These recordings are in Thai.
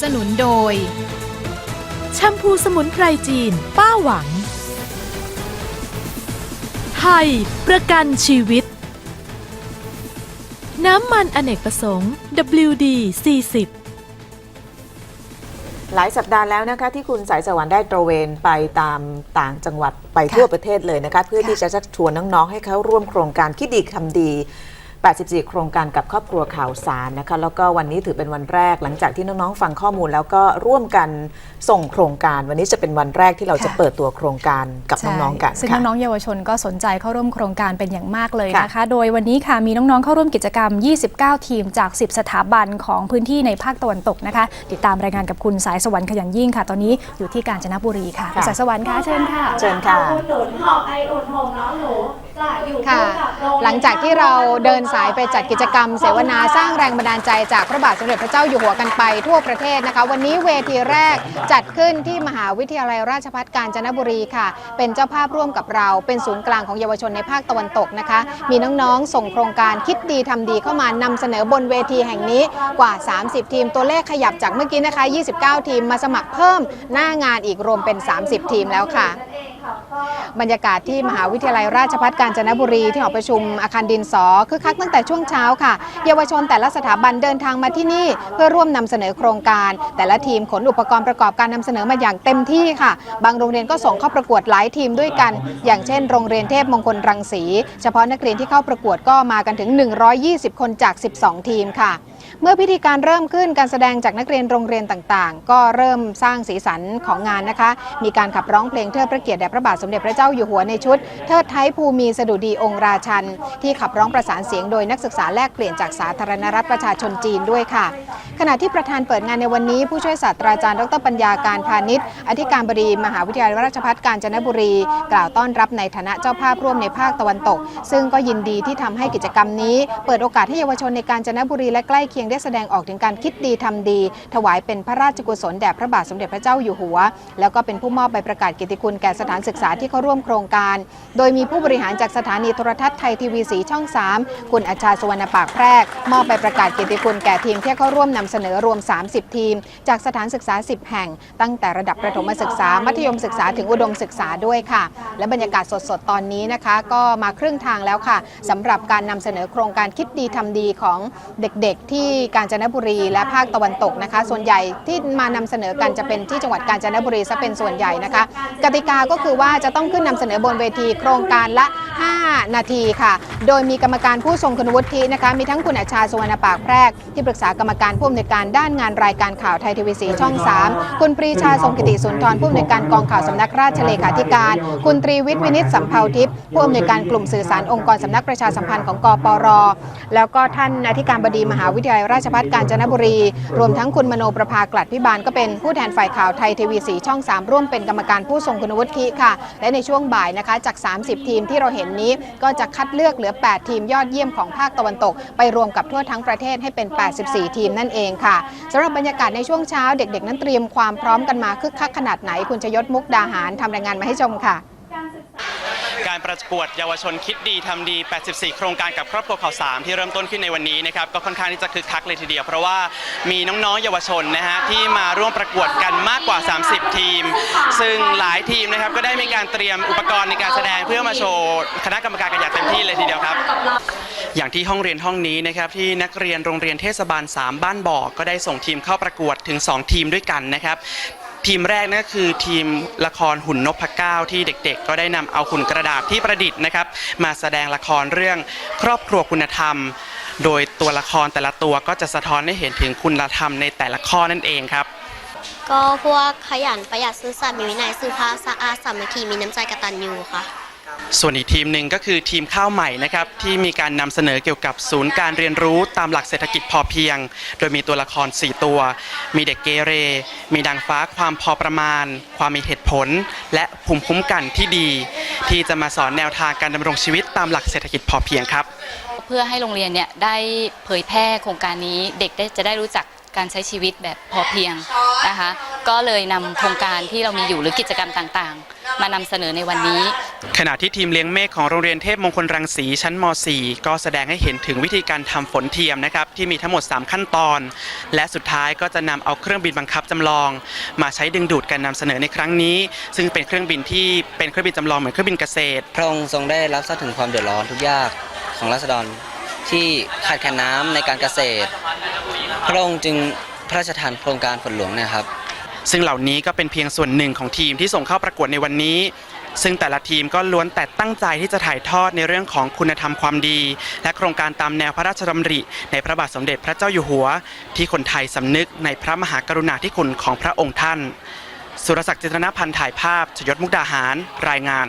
สนับสนุนโดย แชมพูสมุนไพรจีน ป้าหวัง ไทย ประกันชีวิต น้ำมันอเนกประสงค์ WD 40หลายสัปดาห์แล้วนะคะที่คุณสายสวรรค์ได้ตระเวนไปตามต่างจังหวัดไปทั่วประเทศเลยนะคะเพื่อที่จะชักชวนน้องๆ ให้เขาร่วมโครงการคิดดีทำดี 84 โครงการกับครอบครัวข่าวสารนะคะ แล้วก็วันนี้ถือเป็นวันแรกหลังจากที่น้องๆ ฟังข้อมูล แล้วก็ร่วมกันส่งโครงการ วันนี้จะเป็นวันแรกที่เราจะค่ะเปิดตัวโครงการกับน้องๆกันซึ่งค่ะน้องๆเยาวชนก็สนใจเข้าร่วมโครงการเป็นอย่างมากเลยค่ะนะคะ โดยวันนี้ค่ะมีน้องๆเข้าร่วมกิจกรรม 29 ทีมจาก 10 สถาบันของพื้นที่ในภาคตะวันตกนะคะ ติดตามรายงานกับคุณสายสวรรค์ขยันยิ่งค่ะ ตอนนี้อยู่ที่กาญจนบุรีค่ะคุณสายสวรรค์คะเชิญค่ะเชิญค่ะอุดหนุนหอบไออุ่นหงน้องหนู ค่ะหลังจากที่เราเดินสายไปจัดกิจกรรม เสวนาสร้างแรงบันดาลใจจากพระบาทสมเด็จพระเจ้าอยู่หัวกันไปทั่วประเทศนะคะ วันนี้เวทีแรกจัดขึ้นที่มหาวิทยาลัยราชภัฏกาญจนบุรีค่ะ เป็นเจ้าภาพร่วมกับเรา เป็นศูนย์กลางของเยาวชนในภาคตะวันตกนะคะ มีน้องๆ ส่งโครงการคิดดีทำดีเข้ามานำเสนอบนเวทีแห่งนี้กว่า 30 ทีมตัวเลขขยับจากเมื่อกี้นะคะ 29 ทีมมาสมัครเพิ่มหน้างานอีกรวมเป็น 30 ทีมแล้วค่ะ บรรยากาศที่มหาวิทยาลัยราชภัฏกาญจนบุรีที่หอประชุมอาคารดินสอคือคักตั้งแต่ช่วงเช้าค่ะ เยาวชนแต่ละสถาบันเดินทางมาที่นี่ เพื่อร่วมนำเสนอโครงการ แต่ละทีมขนอุปกรณ์ประกอบการนำเสนอมาอย่างเต็มที่ค่ะ บางโรงเรียนก็ส่งเข้าประกวดหลายทีมด้วยกัน อย่างเช่น โรงเรียนเทพมงคลรังสี เฉพาะนักเรียนที่เข้าประกวดก็มากันถึง 120 คนจาก 12 ทีมค่ะเมื่อพิธีการเริ่มขึ้นการแสดงจากนักเรียนโรงเรียนต่างๆ ก็เริ่มสร้างสีสันของงานนะคะ มีการขับร้องเพลงเทิดพระเกียรติแด่พระระบาทสมเด็จพระเจ้าอยู่หัวในชุด เทิดไทยภูมิสดุดีองค์ราชัน ที่ขับร้องประสานเสียงโดยนักศึกษาแลกเปลี่ยนจากสาธารณรัฐประชาชนจีนด้วยค่ะ ขณะที่ประธานเปิดงานในวันนี้ ผู้ช่วยศาสตราจารย์ดรปัญญาการพาณิชย์อธิการบดีมหาวิทยาลัยราชภัฏกาญจนบุรี กล่าวต้อนรับในฐานะเจ้าภาพร่วมในภาคตะวันตก ซึ่งก็ยินดีที่ทำให้กิจกรรมนี้ เปิดโอกาสให้เยาวชนในกาญจนบุรีและใกล้เคียงได้แสดงออกถึงการคิดดีทำดี ถวายเป็นพระราชกุศลแด่พระบาทสมเด็จพระเจ้าอยู่หัว แล้วก็เป็นผู้มอบใบประกาศเกียรติคุณแก่สถานศึกษาที่เข้าร่วมโครงการ โดยมีผู้บริหารจากสถานีโทรทัศน์ไทยทีวีสีช่อง 3 คุณอาชาสุวรรณปากแพรกมอบใบประกาศเกียรติคุณแก่ทีมที่เข้าร่วมนำเสนอรวม 30 ทีม จากสถานศึกษา 10 แห่ง ตั้งแต่ระดับประถมศึกษา มัธยมศึกษาถึงอุดมศึกษาด้วยค่ะ และบรรยากาศสดๆตอนนี้นะคะ ก็มาครึ่งทางแล้วค่ะสำหรับการนำเสนอโครงการคิดดีทำดีของเด็กๆ ที่กาญจนบุรีและภาคตะวันตกนะคะ ส่วนใหญ่ที่มานำเสนอกันจะเป็นที่จังหวัดกาญจนบุรีซะเป็นส่วนใหญ่นะคะ กติกาก็คือือว่าจะต้องขึ้นนำเสนอบนเวทีโครงการละ 5 นาทีค่ะ โดยมีกรรมการผู้ทรงคุณวุฒินะคะ มีทั้งคุณอาชาสุวรรณปากแพรก ที่ปรึกษากรรมการผู้อำนวยการด้านงานรายการข่าวไทยทีวีสีช่อง 3 คุณปรีชาทรงกิติสุนทรผู้อำนวยการกองข่าวสำนักราชเลขาธิการ คุณตรีวิทย์วินิตสัมภาวทิพย์ผู้อำนวยการกลุ่มสื่อสารองค์กรสำนักประชาสัมพันธ์ของกปร แล้วก็ท่านอธิการบดีมหาวิทยาลัยราชภัฏกาญจนบุรี รวมทั้งคุณมโนประภากลัดพิบาลก็เป็นผู้แทนฝ่ายข่าวไทยทีวีสีช่อง 3 ร่วมเป็นกรรมการผู้ทรงคุณวุฒิค่ะ และในช่วงบ่ายนะคะจาก 30 ทีมที่เราเห็นนี้ก็จะคัดเลือกเหลือ 8 ทีมยอดเยี่ยมของภาคตะวันตก ไปรวมกับทั่วทั้งประเทศให้เป็น 84 ทีมนั่นเองค่ะสำหรับบรรยากาศในช่วงเช้าเด็กๆ นั้นเตรียมความพร้อมกันมาคึกคักขนาดไหนคุณชยศมุกดาหารทำรายงานมาให้ชมค่ะ การประกวดเยาวชนคิดดีทำดี 84 โครงการกับครอบครัวข่าวสามที่เริ่มต้นขึ้นในวันนี้นะครับก็ค่อนข้างที่จะคึกคักเลยทีเดียว เพราะว่ามีน้องๆเยาวชนนะฮะที่มาร่วมประกวดกันมากกว่า 30 ทีม ซึ่งหลายทีมนะครับก็ได้มีการเตรียมอุปกรณ์ในการแสดงเพื่อมาโชว์คณะกรรมการกันอย่างเต็มที่เลยทีเดียวครับอย่างที่ห้องเรียนห้องนี้นะครับที่นักเรียนโรงเรียนเทศบาล 3 บ้านบ่อก็ได้ส่งทีมเข้าประกวดถึง 2 ทีมด้วยกันนะครับ ทีมแรกนั่นก็คือทีมละครหุ่นนพเก้าที่เด็กๆ ก็ได้นำเอาหุ่นกระดาษที่ประดิษฐ์นะครับ มาแสดงละครเรื่องครอบครัวคุณธรรม โดยตัวละครแต่ละตัวก็จะสะท้อนให้เห็นถึงคุณธรรมในแต่ละข้อนั่นเองครับ ก็พวกขยันประหยัดซื่อสัตย์มีวินัยซื่อภาคสะอาดสามัคคีมีน้ำใจกตัญญูค่ะ ส่วนอีกทีมหนึ่งก็คือทีมข้าวใหม่นะครับที่มีการนำเสนอเกี่ยวกับศูนย์การเรียนรู้ตามหลักเศรษฐกิจพอเพียง โดยมีตัวละคร 4 ตัว มีเด็กเกเร มีดังฟ้าความพอประมาณ ความมีเหตุผล และภูมิคุ้มกันที่ดี ที่จะมาสอนแนวทางการดำรงชีวิตตามหลักเศรษฐกิจพอเพียงครับ เพื่อให้โรงเรียนเนี่ยได้เผยแพร่โครงการนี้เด็กได้จะได้รู้จักการใช้ชีวิตแบบพอเพียงนะคะ ก็เลยนำโครงการที่เรามีอยู่หรือกิจกรรมต่างๆ มานำเสนอในวันนี้ ขณะที่ทีมเลี้ยงเมฆของโรงเรียนเทพมงคลรังสีชั้นม .4 ก็แสดงให้เห็นถึงวิธีการทำฝนเทียมนะครับที่มีทั้งหมด 3 ขั้นตอน และสุดท้ายก็จะนำเอาเครื่องบินบังคับจำลอง มาใช้ดึงดูดการนำเสนอในครั้งนี้ ซึ่งเป็นเครื่องบินที่เป็นเครื่องบินจำลองเหมือนเครื่องบินเกษตร พระองค์ทรงได้รับทราบถึงความเดือดร้อนทุกยากของราษฎรที่ขาดแคลนน้ำในการเกษตร พระองค์จึงพระราชทานโครงการฝนหลวงเนะครับ ซึ่งเหล่านี้ก็เป็นเพียงส่วนหนึ่งของทีมที่ส่งเข้าประกวดในวันนี้ ซึ่งแต่ละทีมก็ล้วนแต่ตั้งใจที่จะถ่ายทอดในเรื่องของคุณธรรมความดี และโครงการตามแนวพระราชดำริ ในพระบาทสมเด็จพระเจ้าอยู่หัว ที่คนไทยสำนึกในพระมหากรุณาธิคุณของพระองค์ท่าน สุรศักดิ์จิตรนพันธ์ถ่ายภาพชยศมุกดาหาร รายงาน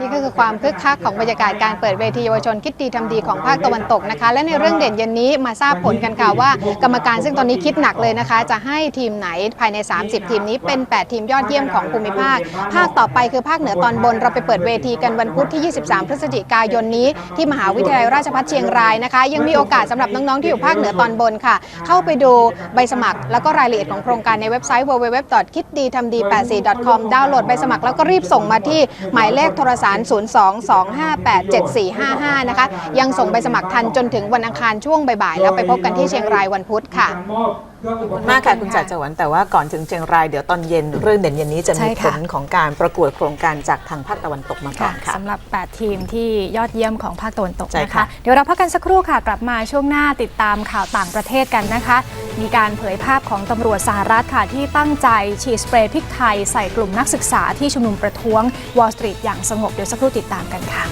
นี่ก็คือความคึกคักของบรรยากาศการเปิดเวทีเยาวชนคิดดีทำดีของภาคตะวันตกนะคะ และในเรื่องเด่นเย็นนี้มาทราบผลกันค่ะว่า กรรมการซึ่งตอนนี้คิดหนักเลยนะคะ จะให้ทีมไหนภายใน 30 ทีมนี้เป็น 8 ทีมยอดเยี่ยมของภูมิภาค ภาคต่อไปคือภาคเหนือตอนบนเราไปเปิดเวทีกันวันพุธที่ 23 พฤศจิกายนนี้ ที่มหาวิทยาลัยราชภัฏเชียงรายนะคะ ยังมีโอกาสสำหรับน้องๆที่อยู่ภาคเหนือตอนบนค่ะ เข้าไปดูใบสมัคร แล้วก็รายละเอียดของโครงการในเว็บไซต์ www.kiddithamdi84.com ดาวน์โหลดใบสมัครแล้วก็รีบส่งมาที่หมายเลขโทรศัพท์022587455 นะคะ ยังส่งใบสมัครทันจนถึงวันอังคารช่วงบ่ายๆ แล้วไปพบกันที่เชียงรายวันพุธค่ะ ขอบคุณมากค่ะคุณจ่าจวันแต่ว่าก่อนถึงเชียงรายเดี๋ยวตอนเย็นเรื่องเด่นเย็นนี้จะใช่มีผค่ะลของการประกวดโครงการจากทางภาคตะวันตกมาก่อค่ะนค่ะสำหรับ 8 ทีมที่ยอดเยี่ยมของภาคตะวันตกใช่นะค่ะคะ เดี๋ยวเราพักกันสักครู่ค่ะ กลับมาช่วงหน้าติดตามข่าวต่างประเทศกันนะคะ มีการเผยภาพของตำรวจสหรัฐค่ะที่ตั้งใจฉีดสเปรย์พริกไทยใส่กลุ่มนักศึกษาที่ชุมนุมประท้วง Wall Street อย่างสงบเดี๋ยวสักครู่ติดตามกันค่ะ